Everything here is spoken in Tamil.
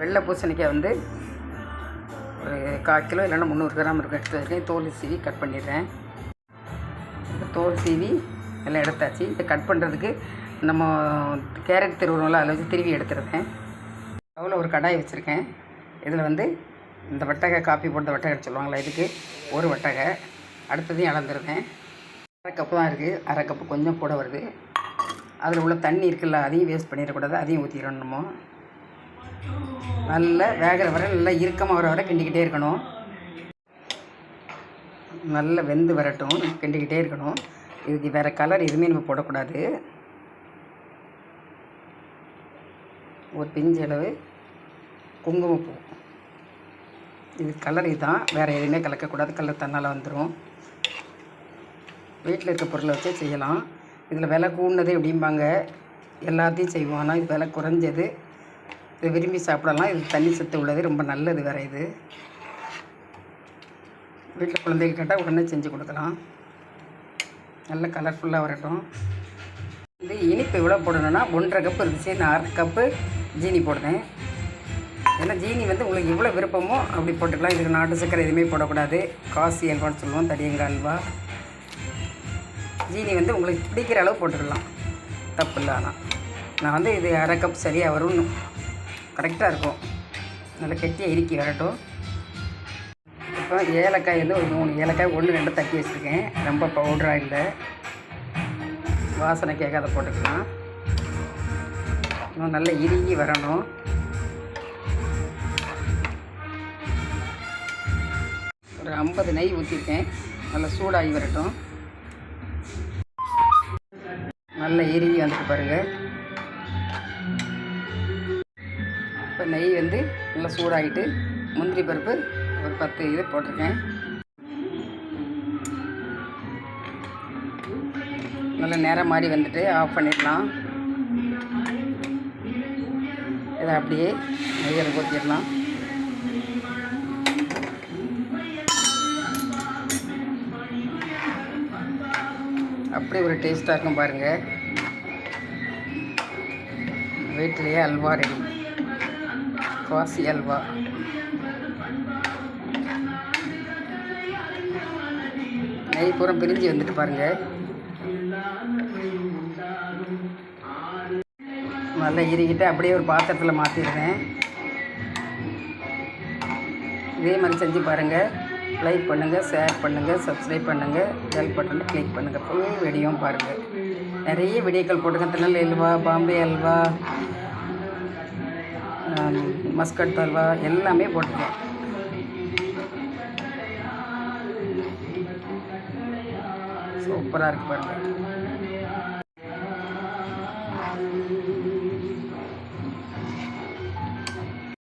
வெள்ளை பூசணிக்காய் வந்து ஒரு கால் கிலோ இல்லைன்னா முந்நூறு கிராம் இருக்கும். எடுத்து வச்சுருக்கேன். தோல் சீவி கட் பண்ணிடுறேன். தோல் சீவி எல்லாம் எடுத்தாச்சு. இதை கட் பண்ணுறதுக்கு நம்ம கேரட் திருவுறோம்ல அதில் வச்சு திருவி எடுத்துருக்கேன் அவ்வளோ ஒரு கடாய் வச்சுருக்கேன். இதில் வந்து இந்த வட்டகை காப்பி போட்ட வட்டகை சொல்லுவாங்களா இதுக்கு ஒரு வட்டகை. அடுத்ததையும் அளந்துருக்கேன் அரை கப்பு தான் இருக்குது. அரை கப்பு கொஞ்சம் கூட வருது. அதில் உள்ள தண்ணி இருக்குல்ல அதையும் வேஸ்ட் பண்ணிடக்கூடாது அதையும் ஊற்றிடணுமோ நல்லா வேகிற வர நல்லா இறுக்கமாக வர வரை கிண்டிக்கிட்டே இருக்கணும். நல்லா வெந்து வரட்டும் கிண்டிக்கிட்டே இருக்கணும். இதுக்கு வேறு கலர் எதுவுமே நம்ம போடக்கூடாது. ஒரு பிஞ்சு அளவு குங்குமப்பூ. இது கலர் இதுதான். வேறு எதுவுமே கலக்கக்கூடாது. கலர் தன்னால் வந்துடும் வீட்டில் இருக்க பொருளை வச்சே செய்யலாம். இதில் விலை கூடினது எப்படிம்பாங்க? எல்லாத்தையும் செய்வோம். ஆனால் இது விலை குறைஞ்சது. இது விரும்பி சாப்பிடலாம். இது தண்ணி சத்து உள்ளது. ரொம்ப நல்லது வேறு இது. வீட்டில் குழந்தைகள் கேட்டால் உடனே செஞ்சு கொடுக்கலாம். நல்ல கலர்ஃபுல்லாக வரட்டும். இது இனிப்பு எவ்வளோ போடணும்னா ஒன்றரை கப்பு இருந்துச்சு. நான் அரை கப்பு ஜீனி போடுறேன். ஏன்னா ஜீனி வந்து உங்களுக்கு எவ்வளோ விருப்பமோ அப்படி போட்டுக்கலாம். இதுக்கு நாட்டு சக்கரை எதுவுமே போடக்கூடாது. காசி அல்வான்னு சொல்லுவோம். தடியங்காய் அல்வா. ஜீனி வந்து உங்களுக்கு பிடிக்கிற அளவு போட்டுடலாம். தப்பு இல்லை ஆனால் நான் வந்து இது அரை கப் சரியாக வரும்னு. கரெக்டாக இருக்கும். நல்லா கெட்டியாக இறுக்கி வரட்டும். இப்போ ஏலக்காய் வந்து ஒரு மூணு ஏலக்காய் ஒன்று ரெண்டு தட்டி வச்சுருக்கேன். ரொம்ப பவுடராக இல்லை. வாசனை கேட்காத போட்டுக்கலாம். இன்னும் நல்லா இறுகி வரணும். ஒரு ஐம்பது நெய் ஊற்றிருக்கேன் நல்லா சூடாகி வரட்டும். நல்லா இறுகி வந்துட்டு பாருங்கள் இப்போ நெய் வந்து நல்லா சூடாகிட்டு முந்திரி பருப்பு ஒரு பத்து இது போட்டிருக்கேன். நல்ல நேரம் மாதிரி வந்துட்டு ஆஃப் பண்ணிடலாம். இதை அப்படியே நெய்யில் ஊற்றிடலாம் அப்படி ஒரு டேஸ்ட்டாக இருக்கும் பாருங்கள் வீட்டிலேயே அல்வா ரெடி. காசி அல்வா. நெய் பூரம் பிரிஞ்சு வந்துட்டு பாருங்கள் நல்லா இறுகிட்டு அப்படியே ஒரு பாத்திரத்தில் மாற்றிடுவேன் இதே மாதிரி செஞ்சு பாருங்கள் லைக் பண்ணுங்கள் ஷேர் பண்ணுங்கள் சப்ஸ்கிரைப் பண்ணுங்கள் பெல் பட்டனை கிளிக் பண்ணுங்கள் ஃபுல் வீடியோவும் பாருங்கள் நிறைய வீடியோக்கள் போட்டுங்க திருநெல்வேலி அல்வா பாம்பே அல்வா மஸ்கட் அல்வா எல்லாமே போட்டிருக்கேன். சூப்பராக இருக்கு பாருங்கள்